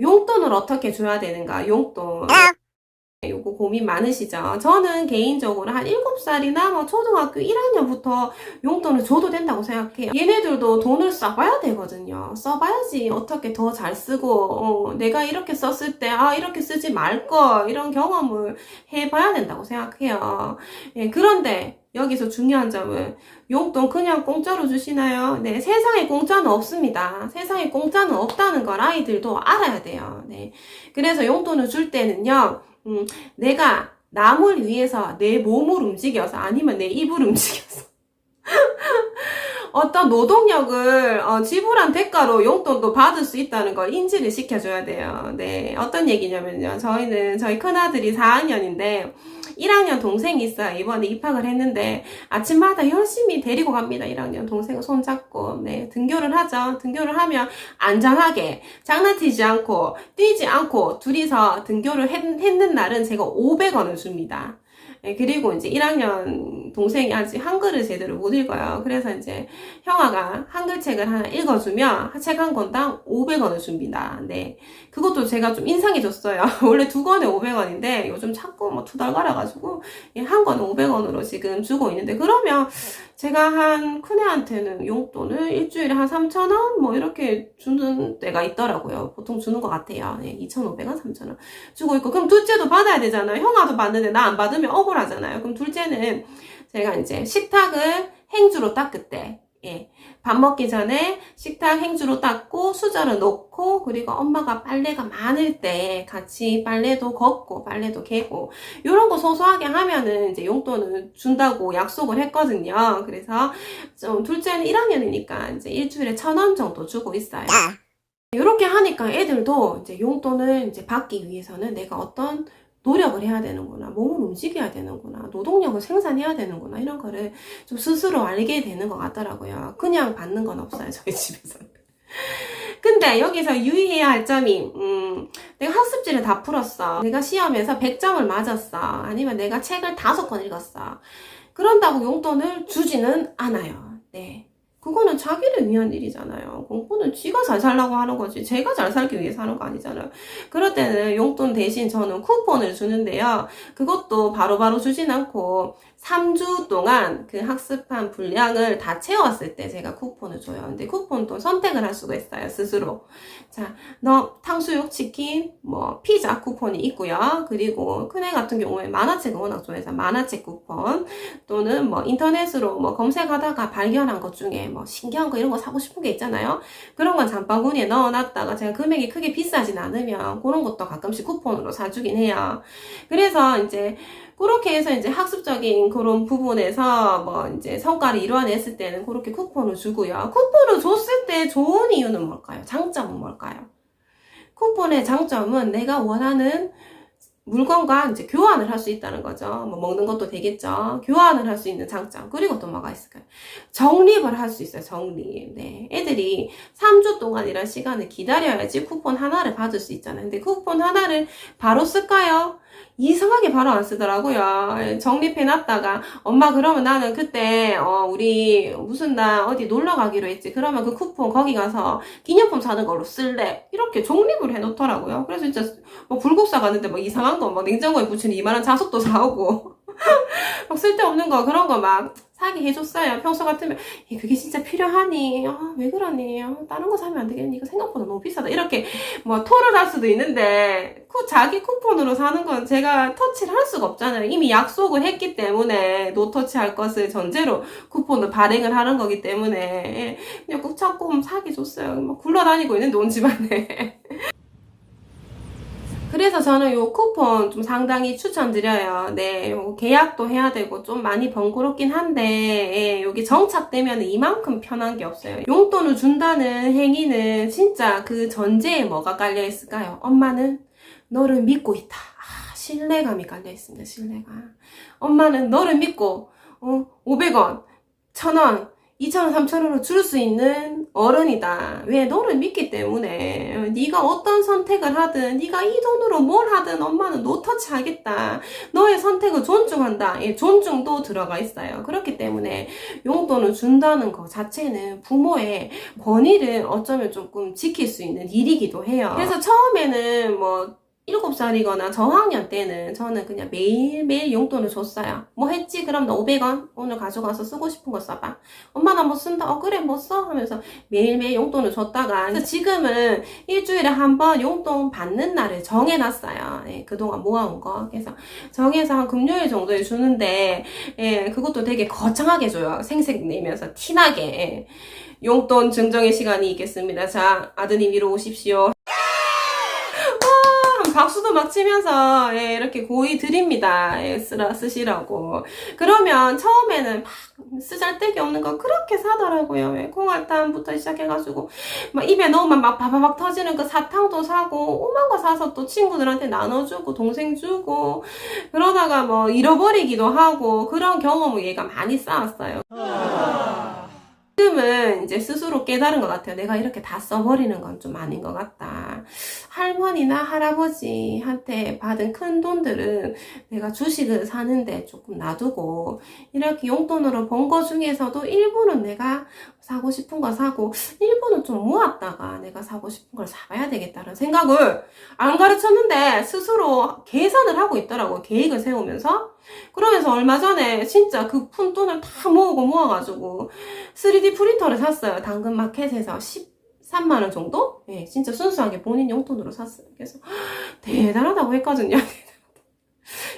용돈을 어떻게 줘야 되는가? 용돈. 요거 고민 많으시죠? 저는 개인적으로 한 7살이나 뭐 초등학교 1학년부터 용돈을 줘도 된다고 생각해요. 얘네들도 돈을 써봐야 되거든요. 써봐야지 어떻게 더 잘 쓰고, 어, 내가 이렇게 썼을 때, 아, 이렇게 쓰지 말걸, 이런 경험을 해봐야 된다고 생각해요. 예, 그런데 여기서 중요한 점은 용돈 그냥 공짜로 주시나요? 네, 세상에 공짜는 없습니다. 세상에 공짜는 없다는 걸 아이들도 알아야 돼요. 네. 그래서 용돈을 줄 때는요, 음, 내가 남을 위해서 내 몸을 움직여서 아니면 내 입을 움직여서 어떤 노동력을 어, 지불한 대가로 용돈도 받을 수 있다는 걸 인지를 시켜줘야 돼요. 네, 어떤 얘기냐면요. 저희는 저희 큰아들이 4학년인데 1학년 동생이 있어요. 이번에 입학을 했는데 아침마다 열심히 데리고 갑니다. 1학년 동생을 손잡고 네, 등교를 하죠. 등교를 하면 안전하게 장난치지 않고 뛰지 않고 둘이서 등교를 했, 했는 날은 제가 500원을 줍니다. 네, 그리고 이제 1학년 동생이 아직 한글을 제대로 못 읽어요. 그래서 이제 형아가 한글책을 하나 읽어주면 책 한 권당 500원을 줍니다. 네. 그것도 제가 좀 인상이 줬어요. 원래 두 권에 500원인데 요즘 자꾸 뭐 투덜거려가지고 한 권에 500원으로 지금 주고 있는데 그러면 제가 한 큰애한테는 용돈을 일주일에 한 3,000원? 뭐 이렇게 주는 때가 있더라고요. 보통 주는 것 같아요. 네, 2,500원, 3,000원 주고 있고. 그럼 둘째도 받아야 되잖아요. 형아도 받는데 나 안 받으면 억울하잖아요. 그럼 둘째는 제가 이제 식탁을 행주로 닦을 때, 예. 밥 먹기 전에 식탁 행주로 닦고 수저를 놓고 그리고 엄마가 빨래가 많을 때 같이 빨래도 걷고 빨래도 개고 이런 거 소소하게 하면은 이제 용돈을 준다고 약속을 했거든요. 그래서 좀 둘째는 1학년이니까 이제 일주일에 천 원 정도 주고 있어요. 이렇게 하니까 애들도 이제 용돈을 이제 받기 위해서는 내가 어떤 노력을 해야 되는구나, 몸을 움직여야 되는구나, 노동력을 생산해야 되는구나, 이런 거를 좀 스스로 알게 되는 것 같더라고요. 그냥 받는 건 없어요, 저희 집에서는. 근데 여기서 유의해야 할 점이, 음, 내가 학습지를 다 풀었어. 내가 시험에서 100점을 맞았어. 아니면 내가 책을 다섯 권 읽었어. 그런다고 용돈을 주지는 않아요. 네. 그거는 자기를 위한 일이잖아요. 공부는 지가 잘 살라고 하는 거지. 제가 잘 살기 위해서 하는 거 아니잖아요. 그럴 때는 용돈 대신 저는 쿠폰을 주는데요. 그것도 바로바로 주진 않고 3주 동안 그 학습한 분량을 다 채웠을 때 제가 쿠폰을 줘요. 근데 쿠폰도 선택을 할 수가 있어요. 스스로. 자, 너 탕수육, 치킨, 뭐 피자 쿠폰이 있고요. 그리고 큰애 같은 경우에 만화책을 워낙 좋아해서 만화책 쿠폰 또는 뭐 인터넷으로 뭐 검색하다가 발견한 것 중에 뭐 신기한 거 이런 거 사고 싶은 게 있잖아요. 그런 건 장바구니에 넣어놨다가 제가 금액이 크게 비싸진 않으면 그런 것도 가끔씩 쿠폰으로 사주긴 해요. 그래서 이제 그렇게 해서 이제 학습적인 그런 부분에서 뭐 이제 성과를 이루어냈을 때는 그렇게 쿠폰을 주고요. 쿠폰을 줬을 때 좋은 이유는 뭘까요? 장점은 뭘까요? 쿠폰의 장점은 내가 원하는 물건과 이제 교환을 할 수 있다는 거죠. 뭐 먹는 것도 되겠죠. 교환을 할 수 있는 장점. 그리고 또 뭐가 있을까요? 정립을 할 수 있어요. 정립. 네. 애들이 3주 동안이란 시간을 기다려야지 쿠폰 하나를 받을 수 있잖아요. 근데 쿠폰 하나를 바로 쓸까요? 이상하게 바로 안 쓰더라고요. 정립해놨다가, 엄마, 그러면 나는 그때, 어, 우리 무슨 날 어디 놀러 가기로 했지. 그러면 그 쿠폰 거기 가서 기념품 사는 걸로 쓸래. 이렇게 정립을 해놓더라고요. 그래서 진짜, 뭐, 불국사 갔는데 뭐 이상한 거, 막 냉장고에 붙이는 이만한 자석도 사오고. 막 쓸데없는 거, 그런 거 막 사게 해줬어요. 평소 같으면, 이 그게 진짜 필요하니? 아, 왜 그러니? 아, 다른 거 사면 안 되겠니? 이거 생각보다 너무 비싸다. 이렇게 뭐 토를 할 수도 있는데, 그 자기 쿠폰으로 사는 건 제가 터치를 할 수가 없잖아요. 이미 약속을 했기 때문에 노터치 할 것을 전제로 쿠폰을 발행을 하는 거기 때문에, 예, 그냥 꾹 참고 사기 줬어요. 막 굴러다니고 있는데, 온 집안에. 저는 요 쿠폰 좀 상당히 추천드려요. 네, 요 계약도 해야 되고 좀 많이 번거롭긴 한데, 예, 여기 정착되면 이만큼 편한 게 없어요. 용돈을 준다는 행위는 진짜 그 전제에 뭐가 깔려 있을까요? 엄마는 너를 믿고 있다. 아, 신뢰감이 깔려 있습니다. 신뢰감. 엄마는 너를 믿고, 어, 500원, 1000원, 2,000원, 3,000원으로 줄 수 있는 어른이다. 왜? 너를 믿기 때문에. 네가 어떤 선택을 하든, 네가 이 돈으로 뭘 하든 엄마는 노터치 하겠다. 너의 선택을 존중한다. 예, 존중도 들어가 있어요. 그렇기 때문에 용돈을 준다는 것 자체는 부모의 권위를 어쩌면 조금 지킬 수 있는 일이기도 해요. 그래서 처음에는 뭐 7살이거나 저학년 때는 저는 그냥 매일매일 용돈을 줬어요. 뭐 했지? 그럼 너 500원 오늘 가져가서 쓰고 싶은 거 써봐. 엄마 나 뭐 쓴다? 어 그래 뭐 써? 하면서 매일매일 용돈을 줬다가 그래서 지금은 일주일에 한 번 용돈 받는 날을 정해놨어요. 예, 그동안 모아온 거. 그래서 정해서 한 금요일 정도에 주는데 예, 그것도 되게 거창하게 줘요. 생색 내면서 티나게. 예. 용돈 증정의 시간이 있겠습니다. 자, 아드님 이리 오십시오. 박수도 막 치면서 예, 이렇게 고의 드립니다. 예, 쓰라 쓰시라고. 그러면 처음에는 막 쓰잘데기 없는 거 그렇게 사더라고요. 예, 콩알탕부터 시작해가지고 막 입에 넣으면 막 바바박 터지는 그 사탕도 사고 오만 거 사서 또 친구들한테 나눠주고 동생 주고 그러다가 뭐 잃어버리기도 하고 그런 경험을 얘가 많이 쌓았어요. 지금은 이제 스스로 깨달은 것 같아요. 내가 이렇게 다 써버리는 건 좀 아닌 것 같다. 할머니나 할아버지한테 받은 큰 돈들은 내가 주식을 사는데 조금 놔두고 이렇게 용돈으로 번 거 중에서도 일부는 내가 사고 싶은 거 사고 일부는 좀 모았다가 내가 사고 싶은 걸 사봐야 되겠다는 생각을 안 가르쳤는데 스스로 계산을 하고 있더라고요. 계획을 세우면서. 그러면서 얼마 전에 진짜 그 푼 돈을 다 모으고 모아가지고 3D 프린터를 샀어요. 당근 마켓에서 13만원 정도? 예, 진짜 순수하게 본인 용돈으로 샀어요. 그래서 대단하다고 했거든요.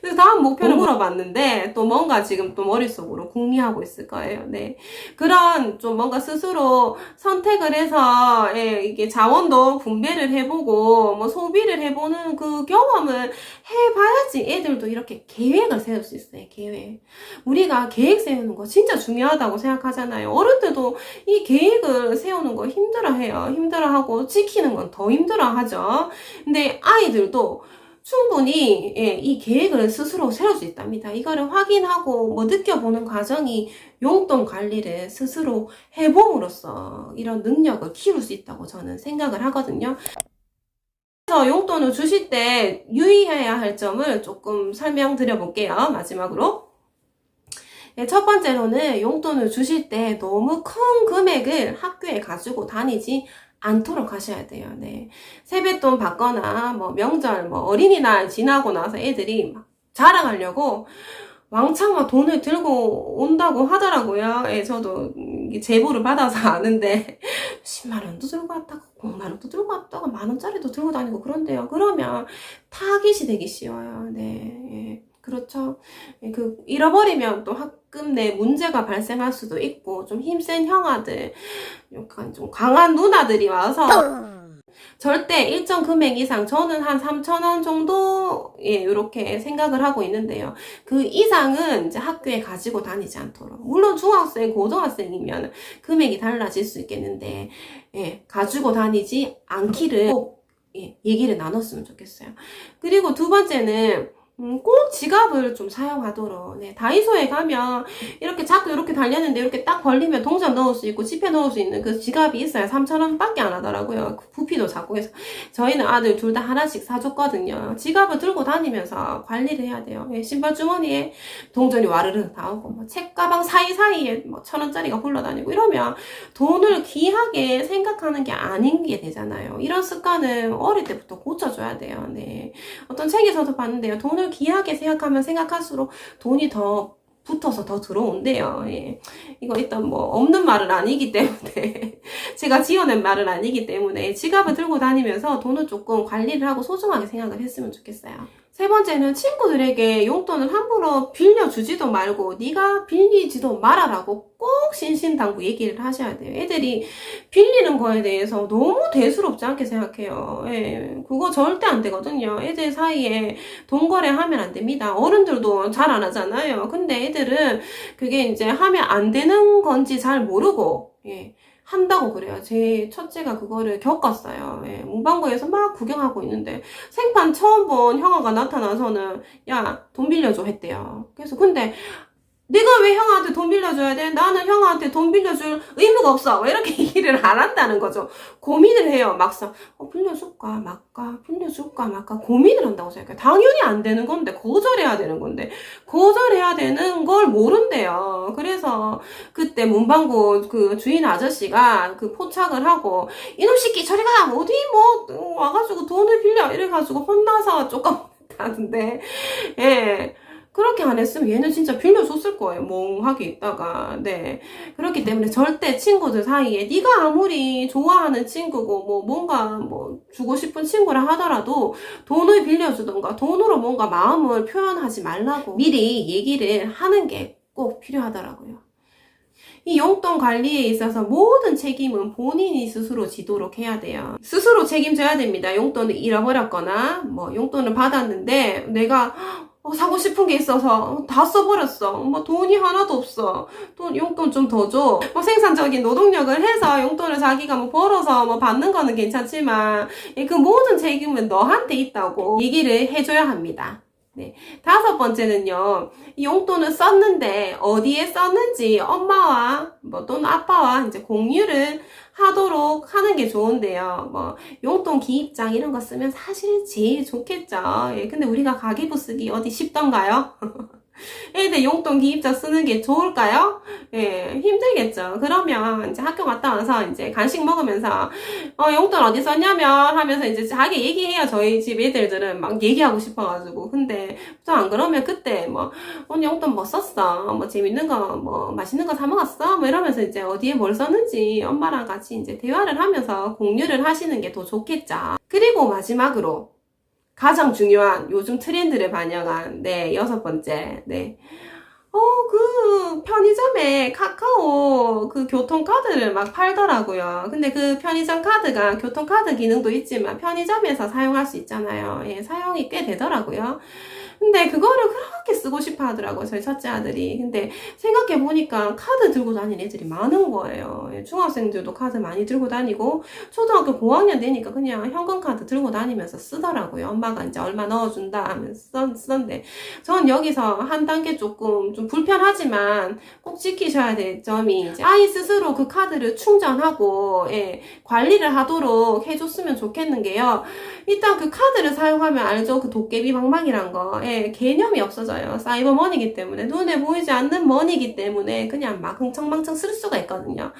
그래서 다음 목표를 물어봤는데 또 뭔가 지금 또 머릿속으로 궁리하고 있을 거예요. 네. 그런 좀 뭔가 스스로 선택을 해서 예, 이게 자원도 분배를 해보고 뭐 소비를 해보는 그 경험을 해봐야지 애들도 이렇게 계획을 세울 수 있어요. 계획. 우리가 계획 세우는 거 진짜 중요하다고 생각하잖아요. 어른들도 이 계획을 세우는 거 힘들어해요. 힘들어하고 지키는 건 더 힘들어하죠. 근데 아이들도 충분히 예, 이 계획을 스스로 세울 수 있답니다. 이거를 확인하고 뭐 느껴보는 과정이 용돈 관리를 스스로 해봄으로써 이런 능력을 키울 수 있다고 저는 생각을 하거든요. 그래서 용돈을 주실 때 유의해야 할 점을 조금 설명드려 볼게요. 마지막으로. 네, 첫 번째로는 용돈을 주실 때 너무 큰 금액을 학교에 가지고 다니지 않도록 하셔야 돼요. 네. 세뱃돈 받거나 뭐 명절 뭐 어린이날 지나고 나서 애들이 막 자랑하려고 왕창 막 돈을 들고 온다고 하더라고요. 예, 저도 이 제보를 받아서 아는데 10만 원도 들고 왔다가 5만 원도 들고 왔다가 만 원짜리도 들고 다니고 그런데요. 그러면 타깃이 되기 쉬워요. 네. 예. 그렇죠. 예, 그 잃어버리면 또 학 급내 문제가 발생할 수도 있고 좀 힘센 형아들, 약간 좀 강한 누나들이 와서 절대 일정 금액 이상 저는 한 3천 원 정도 예 이렇게 생각을 하고 있는데요. 그 이상은 이제 학교에 가지고 다니지 않도록 물론 중학생 고등학생이면 금액이 달라질 수 있겠는데 예 가지고 다니지 않기를 꼭 예, 얘기를 나눴으면 좋겠어요. 그리고 두 번째는 음, 꼭 지갑을 좀 사용하도록. 네, 다이소에 가면 이렇게 자꾸 이렇게 달렸는데 이렇게 딱 벌리면 동전 넣을 수 있고 지폐 넣을 수 있는 그 지갑이 있어요. 3,000원 밖에 안 하더라고요. 그 부피도 작고 해서. 저희는 아들 둘 다 하나씩 사줬거든요. 지갑을 들고 다니면서 관리를 해야 돼요. 예, 신발 주머니에 동전이 와르르 나오고, 뭐 책가방 사이사이에 뭐 천 원짜리가 굴러다니고 이러면 돈을 귀하게 생각하는 게 아닌 게 되잖아요. 이런 습관은 어릴 때부터 고쳐줘야 돼요. 네. 어떤 책에서도 봤는데요. 돈을 귀하게 생각하면 생각할수록 돈이 더 붙어서 더 들어온대요. 예. 이거 일단 뭐 없는 말은 아니기 때문에 제가 지어낸 말은 아니기 때문에 지갑을 들고 다니면서 돈을 조금 관리를 하고 소중하게 생각을 했으면 좋겠어요. 세 번째는 친구들에게 용돈을 함부로 빌려주지도 말고 네가 빌리지도 말아라고 꼭 신신당부 얘기를 하셔야 돼요. 애들이 빌리는 거에 대해서 너무 대수롭지 않게 생각해요. 예, 그거 절대 안 되거든요. 애들 사이에 돈 거래하면 안 됩니다. 어른들도 잘 안 하잖아요. 근데 애들은 그게 이제 하면 안 되는 건지 잘 모르고 예. 한다고 그래요. 제 첫째가 그거를 겪었어요. 예, 문방구에서 막 구경하고 있는데 생판 처음 본 형아가 나타나서는 야 돈 빌려줘 했대요. 그래서 근데 내가 왜 형한테 돈 빌려줘야 돼? 나는 형한테 돈 빌려줄 의무가 없어. 왜 이렇게 얘기를 안 한다는 거죠. 고민을 해요. 막상 어, 빌려줄까 말까 빌려줄까 말까 고민을 한다고 생각해요. 당연히 안 되는 건데 거절해야 되는 건데 거절해야 되는 걸 모른대요. 그래서 그때 문방구 그 주인 아저씨가 그 포착을 하고 이놈 새끼 저리 가 어디 뭐 와가지고 돈을 빌려 이래가지고 혼나서 조금 하는데 예. 그렇게 안 했으면 얘는 진짜 빌려줬을 거예요. 멍하게 있다가. 네. 그렇기 때문에 절대 친구들 사이에 네가 아무리 좋아하는 친구고 뭐 뭔가 뭐 주고 싶은 친구라 하더라도 돈을 빌려주던가 돈으로 뭔가 마음을 표현하지 말라고 미리 얘기를 하는 게 꼭 필요하더라고요. 이 용돈 관리에 있어서 모든 책임은 본인이 스스로 지도록 해야 돼요. 스스로 책임져야 됩니다. 용돈을 잃어버렸거나, 뭐, 용돈을 받았는데, 내가, 어, 사고 싶은 게 있어서 다 써버렸어. 뭐 돈이 하나도 없어. 돈 용돈 좀 더 줘. 뭐 생산적인 노동력을 해서 용돈을 자기가 뭐 벌어서 뭐 받는 거는 괜찮지만 예, 그 모든 책임은 너한테 있다고 얘기를 해줘야 합니다. 네. 다섯 번째는요, 이 용돈을 썼는데 어디에 썼는지 엄마와 뭐 또는 아빠와 이제 공유를 하도록 하는 게 좋은데요. 뭐 용돈 기입장 이런 거 쓰면 사실 제일 좋겠죠. 예, 근데 우리가 가계부 쓰기 어디 쉽던가요? 애들 용돈 기입장 쓰는 게 좋을까요? 예, 힘들겠죠. 그러면 이제 학교 갔다 와서 이제 간식 먹으면서 어, 용돈 어디 썼냐면 하면서 이제 자기 얘기해요. 저희 집 애들들은 막 얘기하고 싶어가지고. 근데 또 안 그러면 그때 뭐 오늘 용돈 뭐 썼어? 뭐 재밌는 거, 뭐 맛있는 거 사 먹었어? 뭐 이러면서 이제 어디에 뭘 썼는지 엄마랑 같이 이제 대화를 하면서 공유를 하시는 게 더 좋겠죠. 그리고 마지막으로 가장 중요한 요즘 트렌드를 반영한 네 여섯 번째 네. 어, 그 편의점에 카카오 그 교통카드를 막 팔더라고요. 근데 그 편의점 카드가 교통카드 기능도 있지만 편의점에서 사용할 수 있잖아요. 예, 사용이 꽤 되더라고요. 근데 그거를 그렇게 쓰고 싶어 하더라고요. 저희 첫째 아들이. 근데 생각해 보니까 카드 들고 다니는 애들이 많은 거예요. 예, 중학생들도 카드 많이 들고 다니고 초등학교 고학년 되니까 그냥 현금 카드 들고 다니면서 쓰더라고요. 엄마가 이제 얼마 넣어준다 하면서 쓰던데 전 여기서 한 단계 조금 좀 불편하지만 꼭 지키셔야 될 점이 이제 아이 스스로 그 카드를 충전하고 예, 관리를 하도록 해줬으면 좋겠는 게요. 일단 그 카드를 사용하면 알죠? 그 도깨비 방망이란 거. 예, 개념이 없어져요. 사이버 머니기 때문에. 눈에 보이지 않는 머니기 때문에 그냥 막 흥청망청 쓸 수가 있거든요.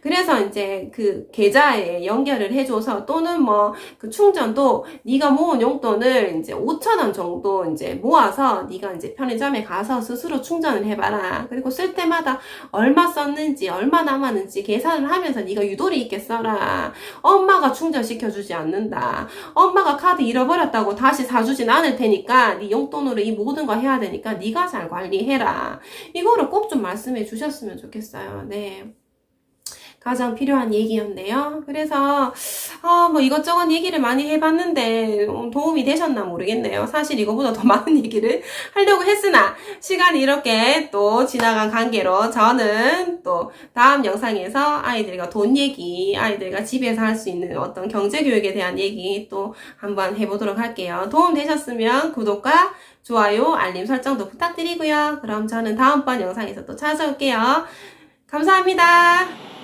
그래서 이제 그 계좌에 연결을 해줘서 또는 뭐 그 충전도 네가 모은 용돈을 이제 5천 원 정도 이제 모아서 네가 이제 편의점에 가서 스스로 충전을 해봐라. 그리고 쓸 때마다 얼마 썼는지 얼마 남았는지 계산을 하면서 네가 유도리 있게 써라. 엄마가 충전시켜주지 않는다. 엄마가 카드 잃어버렸다고 다시 사주진 않을 테니까 네 용돈 으로 이 모든 거 해야 되니까 네가 잘 관리해라. 이거를 꼭 좀 말씀해 주셨으면 좋겠어요. 네. 가장 필요한 얘기였네요. 그래서 아, 뭐 이것저것 얘기를 많이 해봤는데 음, 도움이 되셨나 모르겠네요. 사실 이거보다 더 많은 얘기를 하려고 했으나 시간이 이렇게 또 지나간 관계로 저는 또 다음 영상에서 아이들과 돈 얘기, 아이들과 집에서 할 수 있는 어떤 경제 교육에 대한 얘기 또 한번 해보도록 할게요. 도움 되셨으면 구독과 좋아요, 알림 설정도 부탁드리고요. 그럼 저는 다음번 영상에서 또 찾아올게요. 감사합니다.